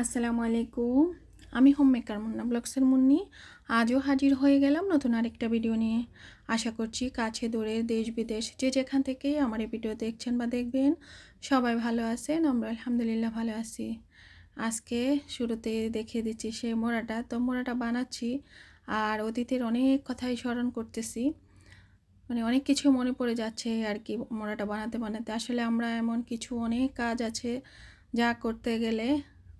আসসালামু আলাইকুম। আমি হোম মেকার মুন্না ব্লগসের মুন্নি। আজও হাজির হয়ে গেলাম নতুন আরেকটা ভিডিও নিয়ে। আশা করছি কাছে দূরে দেশ বিদেশ যে যেখান থেকে আমার এই ভিডিও দেখছেন বা দেখবেন, সবাই ভালো আছেন, আমরা আলহামদুলিল্লাহ ভালো আছি। আজকে শুরুতে দেখিয়ে দিচ্ছি সেই মোড়াটা। তো মোড়াটা বানাচ্ছি আর অতীতের অনেক কথাই স্মরণ করতেছি। মানে অনেক কিছু মনে পড়ে যাচ্ছে আর কি মোড়াটা বানাতে বানাতে। আসলে আমরা এমন কিছু অনেক কাজ আছে যা করতে গেলে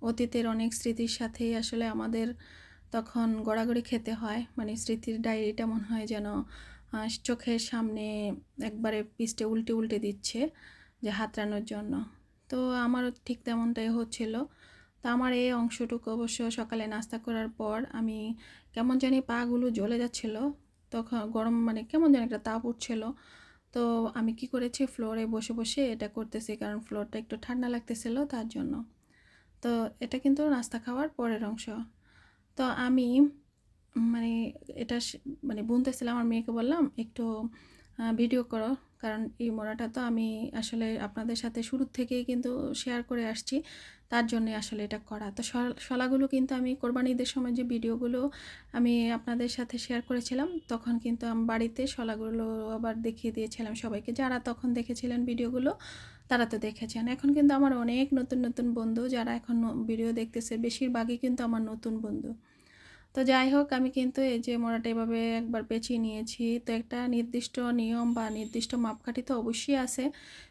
অতীতের অনেক স্মৃতির সাথেই আসলে আমাদের তখন গড়াগড়ি খেতে হয়। মানে স্মৃতির ডায়েরিটা মনে হয় যেন চোখের সামনে একবারে পিষ্টে উল্টে উল্টে দিচ্ছে যে হাতড়ানোর জন্য। তো আমারও ঠিক তেমনটাই হচ্ছিল। তো আমার এই অংশটুকু অবশ্য সকালে নাস্তা করার পর আমি কেমন জানি পাগুলো জ্বলে যাচ্ছিল। তখন গরম মানে কেমন যেন একটা তাপ উঠছিল। তো আমি কি করেছি ফ্লোরে বসে বসে এটা করতেছি কারণ ফ্লোরটা একটু ঠান্ডা লাগতেছিল তার জন্য। তো এটা কিন্তু নাস্তা খাওয়ার পরের অংশ। তো আমি মানে এটা মানে বুনতেছিলাম, আমার মেয়েকে বললাম, একটু ভিডিও করো। কারণ এই মোড়াটা তো আমি আসলে আপনাদের সাথে শুরু থেকেই কিন্তু শেয়ার করে আসছি, তার জন্য আসলে এটা করা। তো শল- শলাগুলো কিন্তু আমি কোরবানি ঈদের সময় যে ভিডিওগুলো আমি আপনাদের সাথে শেয়ার করেছিলাম, তখন কিন্তু আমি, বাড়িতে শলাগুলো আবার দেখিয়ে দিয়েছিলাম সবাইকে। যারা তখন দেখেছিলেন ভিডিওগুলো তারা তো দেখেছেন। এখন কিন্তু আমার অনেক নতুন নতুন বন্ধু যারা এখন ভিডিও দেখতেছে, বেশিরভাগই কিন্তু আমার নতুন বন্ধু। তো যাই হোক, আমি কিন্তু এই যে মোড়াটা এভাবে একবার পেঁচিয়ে নিয়েছি। তো একটা নির্দিষ্ট নিয়ম বা নির্দিষ্ট মাপকাঠি তো অবশ্যই আছে।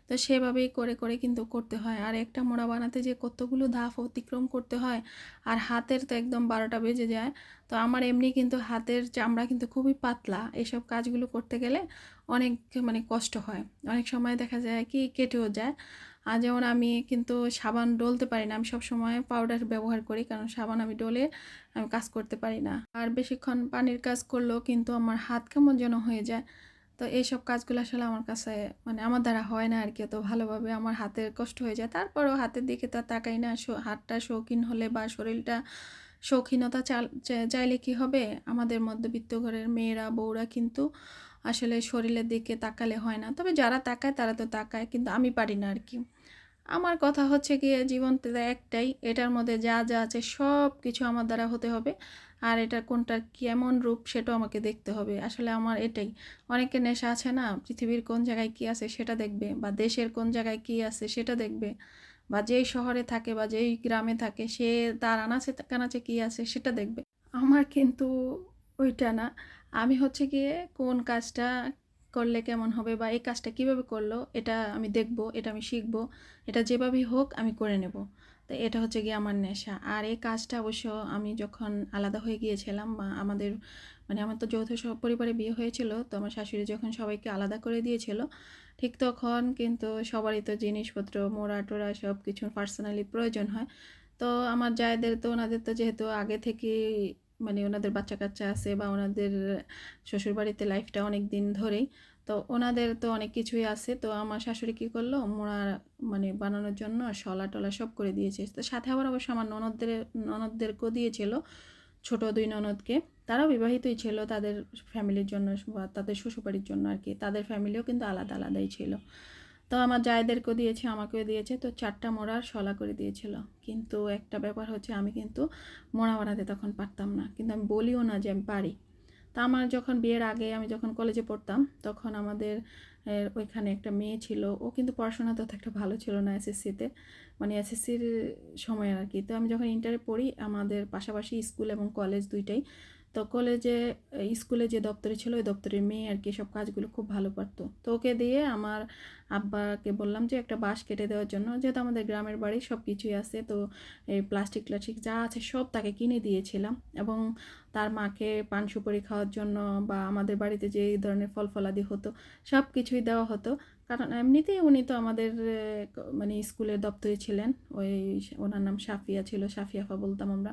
তো সেভাবেই করে করে কিন্তু করতে হয়। আর একটা মোড়া বানাতে যে কতগুলো ধাপ অতিক্রম করতে হয়, আর হাতের তো একদম বারোটা বেজে যায়। তো আমার এমনি কিন্তু হাতের চামড়া কিন্তু খুবই পাতলা। এসব কাজগুলো করতে গেলে অনেক মানে কষ্ট হয়। অনেক সময় দেখা যায় কি কেটেও যায়। আর যেমন আমি কিন্তু সাবান ডলতে পারি না, আমি সব সময় পাউডার ব্যবহার করি কারণ সাবান আমি ডলে আমি কাজ করতে পারি না। আর বেশিক্ষণ পানির কাজ করলেও কিন্তু আমার হাত কেমন যেন হয়ে যায়। তো এইসব কাজগুলো আসলে আমার কাছে মানে আমার দ্বারা হয় না আর কি তো ভালোভাবে। আমার হাতের কষ্ট হয়ে যায়। তারপরেও হাতের দিকে তো তাকাই না। হাতটা শৌখিন হলে বা শরীরটা শৌখিনতা চাইলে কি হবে? আমাদের মধ্যবিত্ত ঘরের মেয়েরা, বউরা কিন্তু আসলে শরীরের দিকে তাকালে হয় না। তবে যারা তাকায় তারা তো তাকায়, কিন্তু আমি পারি না আর কি আমার কথা হচ্ছে গিয়ে জীবন একটাই, এটার মধ্যে যা যা আছে সব কিছু আমার দ্বারা হতে হবে। আর এটা কোনটার কেমন রূপ সেটাও আমাকে দেখতে হবে। আসলে আমার এটাই। অনেকের নেশা আছে না, পৃথিবীর কোন জায়গায় কী আছে সেটা দেখবে, বা দেশের কোন জায়গায় কী আছে সেটা দেখবে, বা যেই শহরে থাকে বা যেই গ্রামে থাকে সে তার আনাচে কানাচে কী আছে সেটা দেখবে। আমার কিন্তু ওইটা না। আমি হচ্ছে গিয়ে কোন কাজটা করলে কেমন হবে বা এই কাজটা কীভাবে করল, এটা আমি দেখব, এটা আমি শিখব, এটা যেভাবেই হোক আমি করে নেব। তো এটা হচ্ছে গিয়ে আমার নেশা। আর এই কাজটা অবশ্য আমি যখন আলাদা হয়ে গিয়েছিলাম বা আমাদের মানে আমার তো যৌথ পরিবারে বিয়ে হয়েছিল, তো আমার শাশুড়ি যখন সবাইকে আলাদা করে দিয়েছিল, ঠিক তখন কিন্তু সবারই তো জিনিসপত্র, মোড়া টোড়া সব কিছু পার্সোনালি প্রয়োজন হয়। তো আমার জায়েদের তো, ওনাদের তো যেহেতু আগে থেকে মানে ওনাদের বাচ্চা কাচ্চা আছে বা ওনাদের শ্বশুরবাড়িতে লাইফটা অনেক দিন ধরেই, তো ওনাদের তো অনেক কিছুই আছে। তো আমার শাশুড়ি কী করল? মোড়া মানে বানানোর জন্য শলা টলা সব করে দিয়েছে। তো সাথে আবার অবশ্য আমার ননদদের, ননদদেরকেও দিয়েছিল, ছোট দুই ননদকে। তারাও বিবাহিতই ছিল, তাদের ফ্যামিলির জন্য বা তাদের শ্বশুরবাড়ির জন্য আর কি। তাদের ফ্যামিলিও কিন্তু আলাদা, আলাদাই ছিল। তো আমার জায়দেরকেও দিয়েছে, আমাকেও দিয়েছে, তো চারটা মোড়ার শলা করে দিয়েছিল। কিন্তু একটা ব্যাপার হচ্ছে আমি কিন্তু মোড়া বানাতে তখন পারতাম না। কিন্তু আমি বলিও না যে আমি পারি। তা আমার যখন বিয়ের আগে আমি যখন কলেজে পড়তাম, তখন আমাদের ওইখানে একটা মেয়ে ছিল। ও কিন্তু পড়াশোনা তত একটা ভালো ছিল না এসএসসিতে মানে এসএসসির সময় আর কি। তো আমি যখন ইন্টারে পড়ি, আমাদের পাশাপাশি স্কুল এবং কলেজ দুইটাই তো কলেজে স্কুলে যে দপ্তরে ছিল, ওই দপ্তরের মেয়ে আর কি সব কাজগুলো খুব ভালো পারতো। তো ওকে দিয়ে আমার আব্বাকে বললাম যে, একটা বাঁশ কেটে দেওয়ার জন্য, যেহেতু আমাদের গ্রামের বাড়ি সব কিছুই আছে, তো এই প্লাস্টিক প্লাস্টিক যা আছে সব তাকে কিনে দিয়েছিলাম। এবং তার মাকে পান, সুপারি খাওয়ার জন্য বা আমাদের বাড়িতে যে এই ধরনের ফল, ফলাদি হতো সব কিছুই দেওয়া হতো। কারণ এমনিতেই উনি তো আমাদের মানে স্কুলের দপ্তরে ছিলেন। ওই ওনার নাম সাফিয়া ছিল সাফিয়াফা বলতাম আমরা।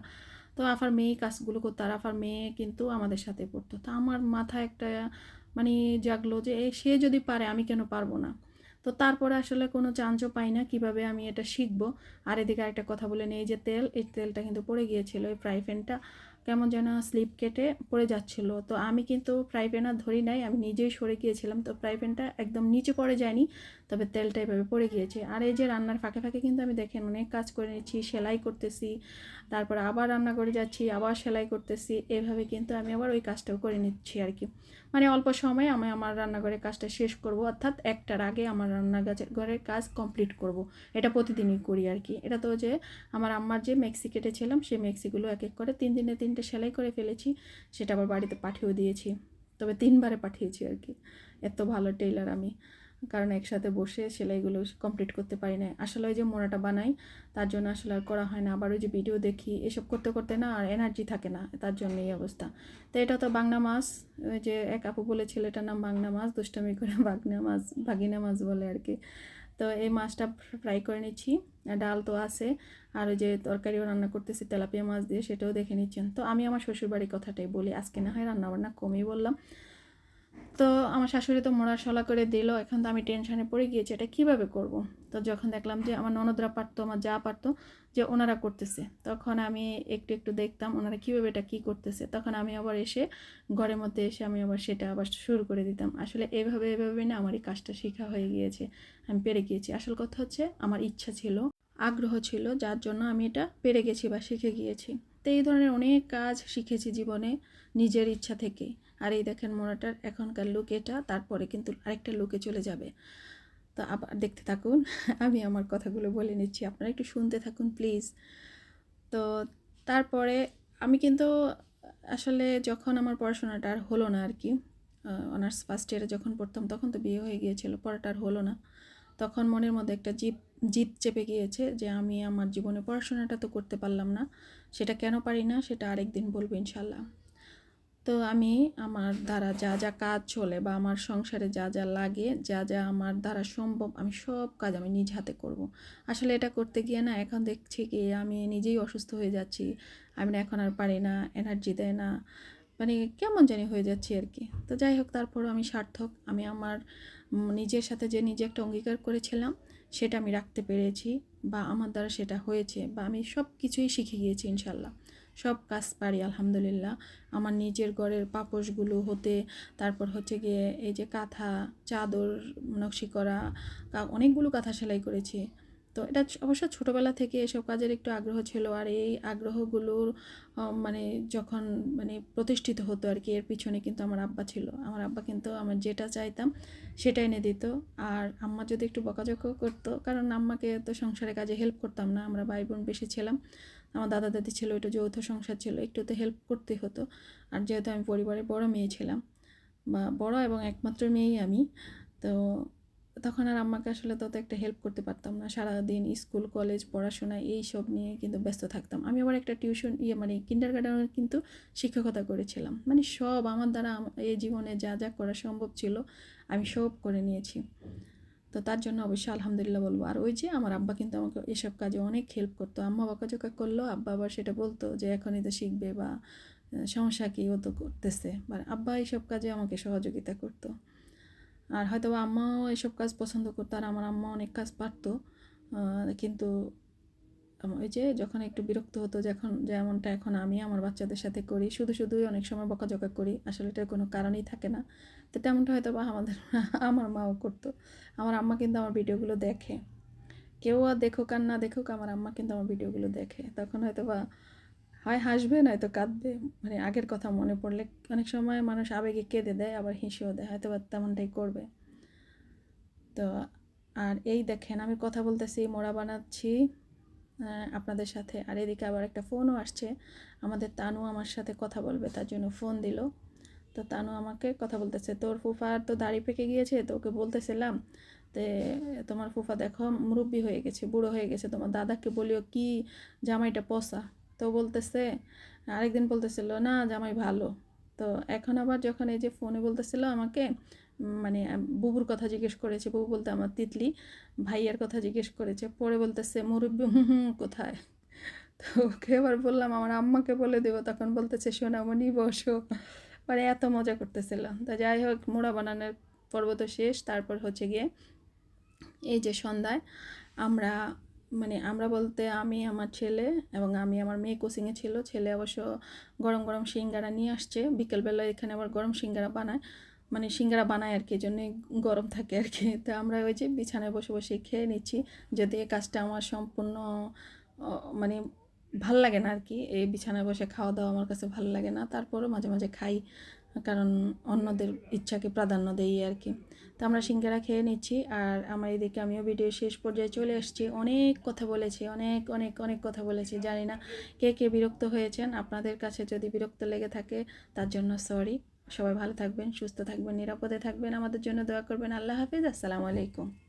তো আফার মেয়ে কাজগুলো করতো, আর আফার মেয়ে কিন্তু আমাদের সাথে পড়তো। তো আমার মাথায় একটা মানে জাগলো যে সে যদি পারে আমি কেন পারব না? তো তারপরে আসলে কোনো চান্সও পাই না কীভাবে আমি এটা শিখব। আর এদিকে একটা কথা বলে নেই যে, তেল, এই তেলটা কিন্তু পড়ে গিয়েছিল, এই ফ্রাই প্যানটা কেমন যেন স্লিপ কেটে পড়ে যাচ্ছিল। তো আমি কিন্তু ফ্রাই প্যান আর ধরি নাই, আমি নিজেই সরে গিয়েছিলাম। তো ফ্রাই প্যানটা একদম নিচে পড়ে যায়নি, তবে তেলটা এভাবে পড়ে গিয়েছে। আর এই যে রান্নার ফাঁকে ফাঁকে কিন্তু আমি দেখেন অনেক কাজ করে নিচ্ছি, সেলাই করতেছি, তারপর আবার রান্না করে যাচ্ছি, আবার সেলাই করতেছি। এভাবে কিন্তু আমি আবার ওই কাজটাও করে নিচ্ছি আর কি। মানে অল্প সময়ে আমি আমার রান্নাঘরের কাজটা শেষ করব, অর্থাৎ একটার আগে আমার রান্না ঘরের কাজ কমপ্লিট করব। এটা প্রতিদিনই করি আর কি। এটা তো যে আমার আম্মার যে মেক্সি কেটেছিলাম, সেই মেক্সিগুলো এক এক করে তিন দিনে তিনটে সেলাই করে ফেলেছি, সেটা আবার বাড়িতে পাঠিয়েও দিয়েছি। তবে তিনবারে পাঠিয়েছি আর কি। এত ভালো টেইলার আমি। কারণ একসাথে বসে সেলাইগুলো কমপ্লিট করতে পারি না আসলে ওই যে মোড়াটা বানাই, তার জন্য আসলে আর করা হয় না। আবার ওই যে ভিডিও দেখি, এসব করতে করতে না আর এনার্জি থাকে না, তার জন্য এই অবস্থা। তো এটা তো বাংলা মাছ, ওই যে এক আপু বলেছিল, এটার নাম বাংলা মাছ, দুষ্টামি করে বাগনা মাছ বাগিনা মাছ বলে আর কি। তো এই মাছটা ফ্রাই করে নিচ্ছি। ডাল তো আছে। আর যে তরকারিও রান্না করতেছি, তেলাপিয়া মাছ দিয়ে, সেটাও দেখে নিচ্ছেন। তো আমি আমার শ্বশুরবাড়ির কথাটাই বলি, আজকে না হয় রান্নাবান্না কমই বললাম। তো আমার শাশুড়ি তো মোড়া সলা করে দিল, এখন তো আমি টেনশনে পড়ে গিয়েছি, এটা কীভাবে করব। তো যখন দেখলাম যে আমার ননদরা পারতো, আমার যা পারতো, যে ওনারা করতেছে, তখন আমি একটু একটু দেখতাম ওনারা কীভাবে এটা কী করতেছে, তখন আমি আবার এসে ঘরের মধ্যে এসে আমি আবার সেটা আবার শুরু করে দিতাম। আসলে এভাবে এভাবে না আমার এই কাজটা শেখা হয়ে গিয়েছে, আমি পেরে গিয়েছি। আসল কথা হচ্ছে আমার ইচ্ছা ছিল, আগ্রহ ছিল, যার জন্য আমি এটা পেরে গেছি বা শিখে গিয়েছি। তো এই ধরনের অনেক কাজ শিখেছি জীবনে নিজের ইচ্ছা থেকে। আর এই দেখেন মোড়াটার এখনকার লুক এটা, তারপরে কিন্তু আরেকটা লুকে চলে যাবে। তো আবার দেখতে থাকুন, আমি আমার কথাগুলো বলে নিচ্ছি, আপনারা একটু শুনতে থাকুন প্লিজ তো তারপরে আমি কিন্তু আসলে যখন আমার পড়াশোনাটা আর হলো না আর কি অনার্স ফার্স্ট ইয়ারে যখন পড়তাম, তখন তো বিয়ে হয়ে গিয়েছিল, পড়াটা আর হলো না। তখন মনের মধ্যে একটা জিপ জিত চেপে গিয়েছে যে আমি আমার জীবনে পড়াশোনাটা তো করতে পারলাম না। সেটা কেন পারি না সেটা আরেক দিন বলব ইনশাল্লাহ। তো আমি আমার দ্বারা যা যা কাজ চলে বা আমার সংসারে যা যা লাগে, যা যা আমার দ্বারা সম্ভব, আমি সব কাজ আমি নিজ হাতে করব। আসলে এটা করতে গিয়ে না এখন দেখছি কি আমি নিজেই অসুস্থ হয়ে যাচ্ছি, আমি না এখন আর পারি না এনার্জি দেয় না মানে কেমন জানি হয়ে যাচ্ছি আর কি। তো যাই হোক, তারপরও আমি সার্থক, আমি আমার নিজের সাথে যে নিজে একটা অঙ্গীকার করেছিলাম, সেটা আমি রাখতে পেরেছি। বা আমার দ্বারা সেটা হয়েছে বা আমি সব কিছুই শিখে গিয়েছি ইনশাল্লাহ। সব কাজ পারি, আলহামদুলিল্লাহ। আমার নিজের ঘরের পাপোশগুলো হতে, তারপর হচ্ছে গিয়ে এই যে কাঁথা, চাদর, নকশি করা অনেকগুলো কাঁথা সেলাই করেছি। তো এটা অবশ্য ছোটোবেলা থেকে এসব কাজের একটু আগ্রহ ছিল আর এই আগ্রহগুলোর মানে যখন মানে প্রতিষ্ঠিত হতো আর কি, এর পিছনে কিন্তু আমার আব্বা ছিল। আমার আব্বা কিন্তু আমার যেটা চাইতাম সেটা এনে দিত। আর আম্মা যদি একটু বকাঝকা করতো, কারণ আম্মাকে তো সংসারে কাজে হেল্প করতাম না, আমরা ভাই বোন বেশি ছিলাম। আমার দাদা দাদি ছিল একটু যৌথ সংসার ছিল একটু তো হেল্প করতে হতো। আর যেহেতু আমি পরিবারের বড় মেয়ে ছিলাম, বা বড় এবং একমাত্র মেয়েই আমি, তো তখন আর আম্মাকে আসলে তত একটা হেল্প করতে পারতাম না। সারাদিন স্কুল কলেজ পড়াশোনা এই সব নিয়ে কিন্তু ব্যস্ত থাকতাম। আমি আবার একটা টিউশন ইয়ে মানে কিন্ডার গার্ডেনের কিন্তু শিক্ষকতা করেছিলাম। মানে সব আমার দ্বারা এই জীবনে যা যা করা সম্ভব ছিল আমি সব করে নিয়েছি। তো তার জন্য অবশ্যই আলহামদুলিল্লাহ বলব। আর ওই যে আমার আব্বা কিন্তু আমাকে এসব কাজে অনেক হেল্প করতো। আম্মা বকাঝকা করল, আব্বা আবার সেটা বলতো যে এখনই তো শিখবে বা সমস্যা কী ও তো করতেছে। বা আব্বা এইসব কাজে আমাকে সহযোগিতা করতো। আর হয়তো আম্মাও এসব কাজ পছন্দ করতো আর আমার আম্মা অনেক কাজ পারতো। কিন্তু ওই যে যখন একটু বিরক্ত হতো, যখন যেমনটা এখন আমি আমার বাচ্চাদের সাথে করি, শুধু শুধুই অনেক সময় বকাঝকা করি, আসলে এটার কোনো কারণই থাকে না। তো তেমনটা হয়তো বা আমাদের আমার মাও করতো। আমার আম্মা কিন্তু আমার ভিডিওগুলো দেখে। কেউ আর দেখুক আর না দেখুক, আমার আম্মা কিন্তু আমার ভিডিওগুলো দেখে। তখন হয়তো বা হয় হাসবে, নয়তো কাঁদবে। মানে আগের কথা মনে পড়লে অনেক সময় মানুষ আবেগে কেঁদে দেয়, আবার হেসেও দেয়, হয়তো বা তেমনটাই করবে। তো আর এই দেখেন, আমি কথা বলতেছি, মোড়া বানাচ্ছি আপনাদের সাথে। আর এদিকে আবার একটা ফোনও আসছে। আমাদের তানু আমার সাথে কথা বলবে, তার জন্য ফোন দিল। তো তানু আমাকে কথা বলতেছে, তোর ফুফার তো দাড়ি পেকে গিয়েছে, তো ওকে বলতেছিলাম তে তোমার ফুফা দেখো, মুরব্বী হয়ে গেছে, বুড়ো হয়ে গেছে, তোমার দাদাকে বলিও কি জামাইটা পসা তো বলতেছে, আরেকদিন বলতেছিল, না, জামাই ভালো। তো এখন আবার যখন এই যে ফোনে বলতেছিল আমাকে মানে বুবুর কথা জিজ্ঞেস করেছে, বুবু বলতে আমার তিতলি, ভাইয়ার কথা জিজ্ঞেস করেছে। পরে বলতেছে, মুরব্বী, হুম কোথায়? তো ওকে এবার বললাম, আমার আম্মাকে বলে দেবো। তখন বলতেছে, সোনামণি, বসো। মানে এত মজা করতেছিল। তা যাই হোক, মোড়া বানানোর পর্ব তো শেষ। তারপর হচ্ছে গিয়ে এই যে সন্ধ্যায় আমরা মানে আমরা বলতে আমি, আমার ছেলে এবং আমি, আমার মেয়ে কোচিংয়ে ছিল। ছেলে অবশ্য গরম গরম সিঙ্গারা নিয়ে আসছে। বিকেলবেলা এখানে আবার গরম সিঙ্গারা বানায়। মানে সিঙ্গারা বানায় আর কি, এই জন্যই গরম থাকে আর কি। তো আমরা ওই যে বিছানায় বসে বসে খেয়ে নিচ্ছি। যদি এই কাজটা আমার সম্পূর্ণ মানে ভালো লাগে না আর কি। এই বিছানায় বসে খাওয়া দাওয়া আমার কাছে ভালো লাগে না। তারপরও মাঝে মাঝে খাই। কারণ অন্যদের ইচ্ছাকে প্রাধান্য দেই আর কি। তো আমরা সিঙ্গারা খেয়ে নিচ্ছি আর আমার এদিকে আমিও ভিডিও শেষ পর্যায়ে চলে এসেছি অনেক কথা বলেছি, অনেক অনেক অনেক কথা বলেছি। জানি না কে কে বিরক্ত হয়েছেন। আপনাদের কাছে যদি বিরক্ত লেগে থাকে তার জন্য সরি। সবাই ভালো থাকবেন, সুস্থ থাকবেন, নিরাপদে থাকবেন। আমাদের জন্য দোয়া করবেন। আল্লাহ হাফিজ। আসসালামু আলাইকুম।